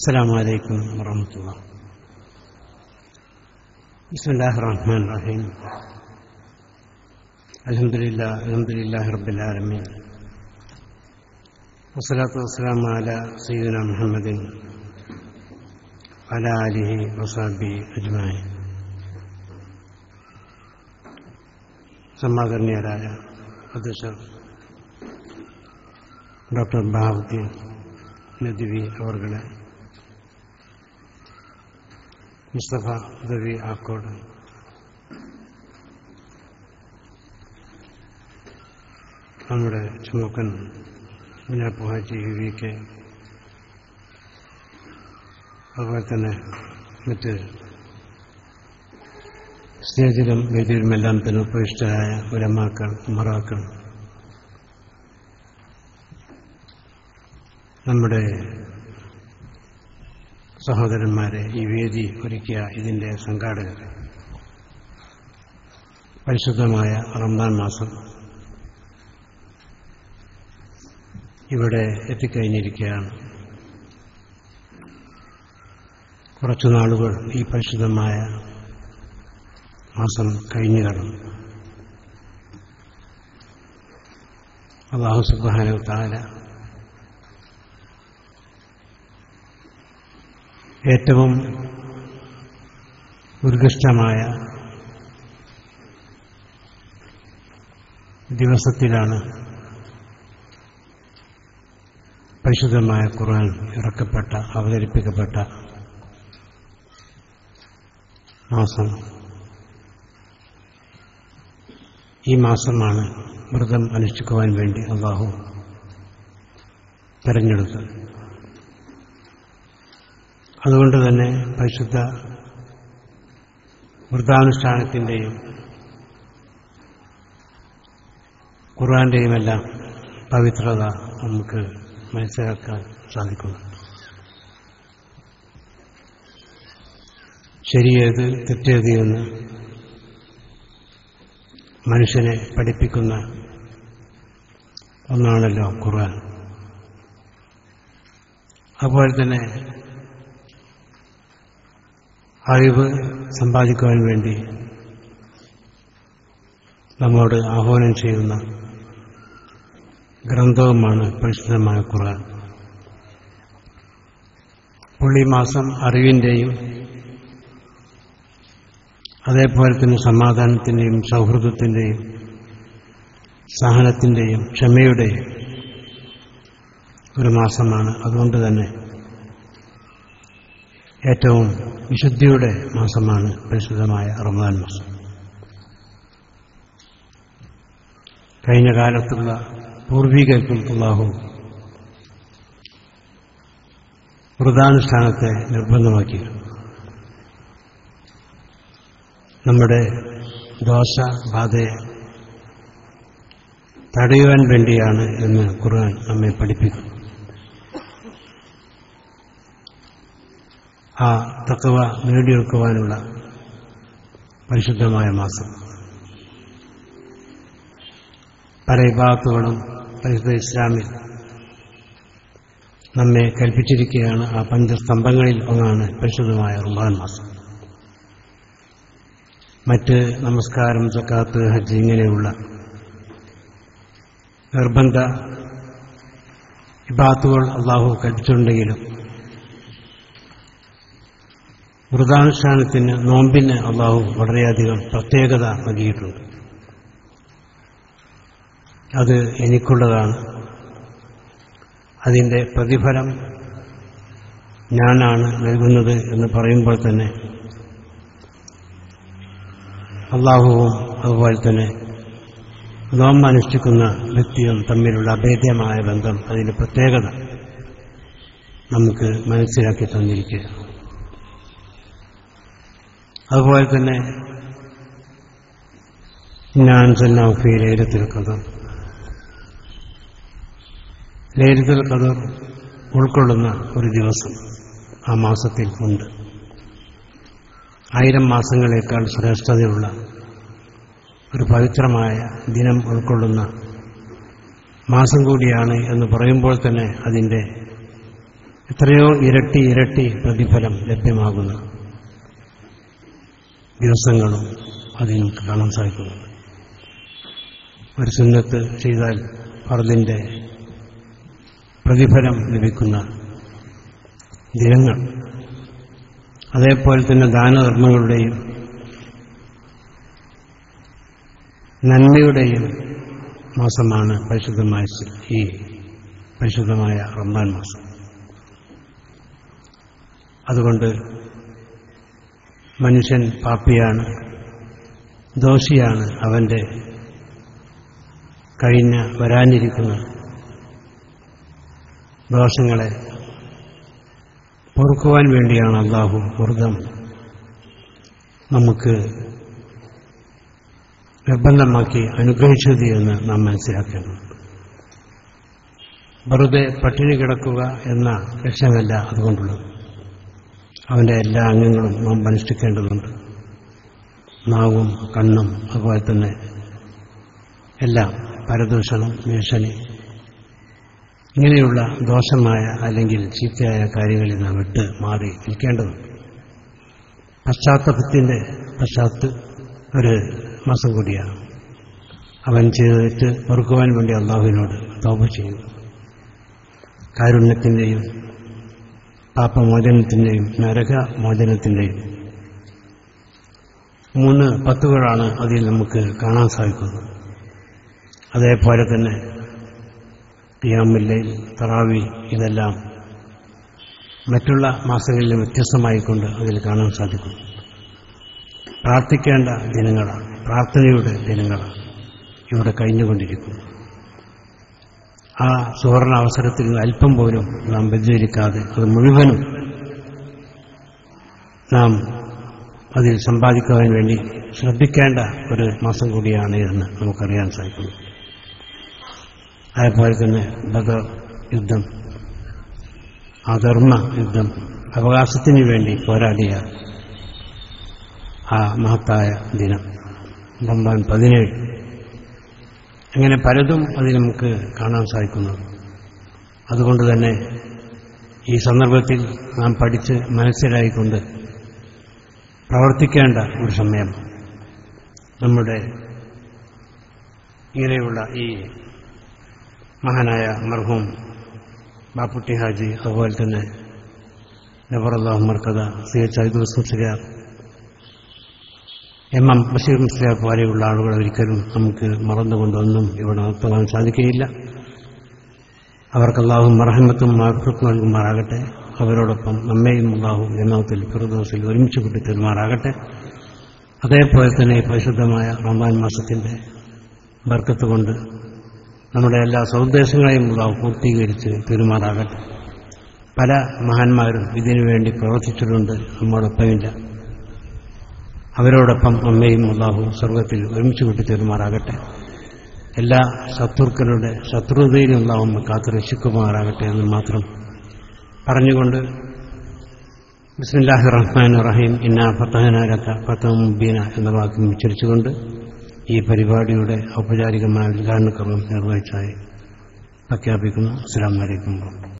السلام عليكم ورحمة الله بسم الله الرحمن الرحيم الحمد لله الحمد لله رب العالمين والصلاة والسلام على سيدنا محمد وعلى آله وصحبه أجمعين സമാദരണീയരായ അധ്യക്ഷർ ഡോക്ടർ ബഹാവുദ്ദീൻ നദ്വി അവർകളെ മുസ്തഫ ദവി ആക്കോട് നമ്മുടെ ചുമക്കൻ കുഞ്ഞാപ്പു ഹാജി വി കെ അതുപോലെ തന്നെ മറ്റ് സ്റ്റേജിലും വേദിയിലുമെല്ലാം തന്നെ ഉപവിഷ്ടരായ ഉലമാക്കൾ മറാക്കൾ നമ്മുടെ സഹോദരന്മാരെ ഈ വേദി ഒരുക്കിയ ഇതിന്റെ സംഘാടകർ പരിശുദ്ധമായ റംദാൻ മാസം ഇവിടെ എത്തിക്കഴിഞ്ഞിരിക്കുകയാണ്. കുറച്ചു നാളുകൾ ഈ പരിശുദ്ധമായ മാസം കഴിഞ്ഞു കടന്നു അള്ളാഹു സുബാന താര ഏറ്റവും ഉത്കൃഷ്ടമായ ദിവസത്തിലാണ് പരിശുദ്ധമായ ഖുർആൻ ഇറക്കപ്പെട്ട അവതരിപ്പിക്കപ്പെട്ട മാസം. ഈ മാസമാണ് വ്രതം അനുഷ്ഠിക്കുവാൻ വേണ്ടി അള്ളാഹു തെരഞ്ഞെടുത്തത്. അതുകൊണ്ട് തന്നെ പരിശുദ്ധ വൃദ്ധാനുഷ്ഠാനത്തിന്റെയും ഖുർആാന്റെയുമെല്ലാം പവിത്രത നമുക്ക് മനസ്സിലാക്കാൻ സാധിക്കുന്നു. ശരിയേത് തെറ്റേത് എന്ന് മനുഷ്യനെ പഠിപ്പിക്കുന്ന ഒന്നാണല്ലോ ഖുർആൻ. അതുപോലെ തന്നെ അറിവ് സമ്പാദിക്കുവാൻ വേണ്ടി നമ്മോട് ആഹ്വാനം ചെയ്യുന്ന ഗ്രന്ഥവുമാണ് പരിശുദ്ധമായ ഖുർആൻ. പുള്ളി മാസം അതേപോലെ തന്നെ സമാധാനത്തിന്റെയും സൗഹൃദത്തിന്റെയും സഹനത്തിന്റെയും ക്ഷമയുടെയും ഒരു മാസമാണ്. അതുകൊണ്ട് തന്നെ ഏറ്റവും വിശുദ്ധിയുടെ മാസമാണ് പരിശുദ്ധമായ റമദാൻ മാസം. കഴിഞ്ഞ കാലത്തുള്ള പൂർവികർക്കും അള്ളാഹു വ്രതാനുഷ്ഠാനത്തെ നിർബന്ധമാക്കിയിരുന്നു നമ്മുടെ ദോഷ ബാധയെ തടയുവാൻ വേണ്ടിയാണ് എന്ന് ഖുർആൻ നമ്മെ പഠിപ്പിക്കുന്നു. ആ തക്കവ നേടിയെടുക്കുവാനുള്ള പരിശുദ്ധമായ മാസം. പല വിഭാഗത്തുകളും പരിശുദ്ധ ഇസ്ലാമിൽ നമ്മെ കൽപ്പിച്ചിരിക്കുകയാണ് ആ പഞ്ചസ്തംഭങ്ങളിൽ ഒന്നാണ് പരിശുദ്ധമായ റംബാൻ മാസം. മറ്റ് നമസ്കാരം സക്കാത്ത് ഹജ്ജ് ഇങ്ങനെയുള്ള നിർബന്ധ വിഭാഗത്തുകൾ അള്ളാഹു കൽപ്പിച്ചിട്ടുണ്ടെങ്കിലും വ്രതാനുഷ്ഠാനത്തിന് നോമ്പിന് അള്ളാഹു വളരെയധികം പ്രത്യേകത നൽകിയിട്ടുണ്ട്. അത് എനിക്കുള്ളതാണ്. അതിന്റെ പ്രതിഫലം ഞാനാണ് നൽകുന്നത് എന്ന് പറയുമ്പോൾ തന്നെ അള്ളാഹുവും അതുപോലെ തന്നെ നോമ്പ് അനുഷ്ഠിക്കുന്ന വ്യക്തിയും തമ്മിലുള്ള അഭേദ്യമായ ബന്ധം അതിന്റെ പ്രത്യേകത നമുക്ക് മനസ്സിലാക്കി തന്നിരിക്കുക അതുപോലെ തന്നെ ഞാൻ സന്നൗഫി ലേലത്തിൽ കഥർ ലേലത്തിൽ കഥർ ഉൾക്കൊള്ളുന്ന ഒരു ദിവസം ആ മാസത്തിൽ ഉണ്ട്. ആയിരം മാസങ്ങളേക്കാൾ ശ്രേഷ്ഠതയുള്ള ഒരു പവിത്രമായ ദിനം ഉൾക്കൊള്ളുന്ന മാസം കൂടിയാണ് എന്ന് പറയുമ്പോൾ തന്നെ അതിന്റെ എത്രയോ ഇരട്ടി ഇരട്ടി പ്രതിഫലം ലഭ്യമാകുന്ന. ദിവസങ്ങളും അത് നമുക്ക് കാണാൻ സാധിക്കുന്നുണ്ട് ഒരു സുന്നത്ത് ചെയ്താൽ ഫർദിന്റെ പ്രതിഫലം ലഭിക്കുന്ന ദിനങ്ങൾ. അതേപോലെ തന്നെ ദാനധർമ്മങ്ങളുടെയും നന്മയുടെയും മാസമാണ് പരിശുദ്ധമായ ഈ പരിശുദ്ധമായ റംസാൻ മാസം. അതുകൊണ്ട് മനുഷ്യൻ പാപ്പിയാണ് ദോഷിയാണ് അവന്റെ കഴിഞ്ഞ വരാനിരിക്കുന്ന ദോഷങ്ങളെ പൊറുക്കുവാൻ വേണ്ടിയാണ് അള്ളാഹു വ്രതം നമുക്ക് നിർബന്ധമാക്കി അനുഗ്രഹിച്ചത് എന്ന് നാം മനസ്സിലാക്കുന്നു വെറുതെ പട്ടിണി കിടക്കുക എന്ന ലക്ഷ്യമല്ല അതുകൊണ്ടുള്ളത്. അവന്റെ എല്ലാ അംഗങ്ങളും നാം അനുഷ്ഠിക്കേണ്ടതുണ്ട് നാവും കണ്ണും അതുപോലെ തന്നെ എല്ലാം പരദൂഷണം ഭീഷണി ഇങ്ങനെയുള്ള ദോഷമായ അല്ലെങ്കിൽ ചീത്തയായ കാര്യങ്ങളിൽ നാം വിട്ട് മാറി നിൽക്കേണ്ടതുണ്ട്. പശ്ചാത്തലത്തിന്റെ പശ്ചാത്ത് ഒരു മാസം കൂടിയാണ്. അവൻ ചെയ്തിട്ട് പൊറുക്കുവാൻ വേണ്ടി അള്ളാഹുവിനോട് തോപ ചെയ്യുന്നു. കാരുണ്യത്തിന്റെയും പാപമോചനത്തിന്റെയും നരകമോചനത്തിന്റെയും മൂന്ന് പത്തുകളാണ് അതിൽ നമുക്ക് കാണാൻ സാധിക്കുന്നത്. അതേപോലെ തന്നെ ഖിയാമില്ലയിൽ തറാവി ഇതെല്ലാം മറ്റുള്ള മാസങ്ങളിലും വ്യത്യസ്തമായിക്കൊണ്ട് അതിൽ കാണാൻ സാധിക്കും. പ്രാർത്ഥിക്കേണ്ട ദിനങ്ങളാണ് പ്രാർത്ഥനയുടെ ദിനങ്ങളാണ് ഇവിടെ കഴിഞ്ഞുകൊണ്ടിരിക്കുന്നു ആ സുവർണ അവസരത്തിൽ അല്പം പോലും നാം വ്യതിചരിക്കാതെ അത് മുഴുവനും നാം അതിൽ സമ്പാദിക്കുവാൻ വേണ്ടി ശ്രദ്ധിക്കേണ്ട ഒരു മാസം കൂടിയാണ് എന്ന് നമുക്കറിയാൻ സാധിക്കുന്നു. അതേപോലെ തന്നെ ബദർ യുദ്ധം അധർമ്മ യുദ്ധം അവകാശത്തിന് വേണ്ടി പോരാടിയ ആ മഹത്തായ ദിനം റംബാൻ പതിനേഴ് അങ്ങനെ പലതും അതിൽ നമുക്ക് കാണാൻ സാധിക്കുന്നു. അതുകൊണ്ട് തന്നെ ഈ സന്ദർഭത്തിൽ നാം പഠിച്ച് മനസ്സിലായിക്കൊണ്ട് പ്രവർത്തിക്കേണ്ട ഒരു സമയം നമ്മുടെ ഇങ്ങനെയുള്ള ഈ മഹാനായ മർഹൂം ബാപ്പുട്ടി ഹാജി അതുപോലെ തന്നെ നബറല്ലാഹു മർക്കഥ C H Abdul Musliyar M M Basheer Musliyar പോലെയുള്ള ആളുകൾ ഒരിക്കലും നമുക്ക് മറന്നുകൊണ്ടൊന്നും ഇവിടെ നടത്തുവാൻ സാധിക്കുകയില്ല. അവർക്ക് അള്ളാഹു മറഹമത്തും നൽകുമാറാകട്ടെ. അവരോടൊപ്പം നമ്മയും അള്ളാഹു ജനാത്തിൽ ഫിറദോസിൽ ഒരുമിച്ച് കൂട്ടി തരുമാറാകട്ടെ അതേപോലെ തന്നെ പരിശുദ്ധമായ റമദാൻ മാസത്തിന്റെ ബർക്കത്ത് കൊണ്ട് നമ്മുടെ എല്ലാ സൗദ്ദേശങ്ങളെയും അള്ളാഹു പൂർത്തീകരിച്ച് പെരുമാറാകട്ടെ പല മഹാന്മാരും ഇതിനുവേണ്ടി പ്രവർത്തിച്ചിട്ടുണ്ട് നമ്മോടൊപ്പമില്ല. അവരോടൊപ്പം അമ്മയും അള്ളാഹു സ്വർഗത്തിൽ ഒരുമിച്ച് കൂട്ടി പെരുമാറാകട്ടെ എല്ലാ ശത്രുക്കളുടെ ശത്രുതയിലും അള്ളാഹു കാത്തു രക്ഷിക്കുമാറാകട്ടെ എന്ന് മാത്രം പറഞ്ഞുകൊണ്ട് ബിസ്മില്ലാഹി റഹ്മാൻ റഹീം. ഇന്ന ഫത്തഹനാരക്ക ഫത്തമുബീന എന്ന വാക്യം ഉച്ചരിച്ചുകൊണ്ട് ഈ പരിപാടിയുടെ ഔപചാരികമായ ഉദ്ഘാടന കർമ്മം നിർവഹിച്ചായി പ്രഖ്യാപിക്കുന്നു. അസ്സാം വലൈക്കും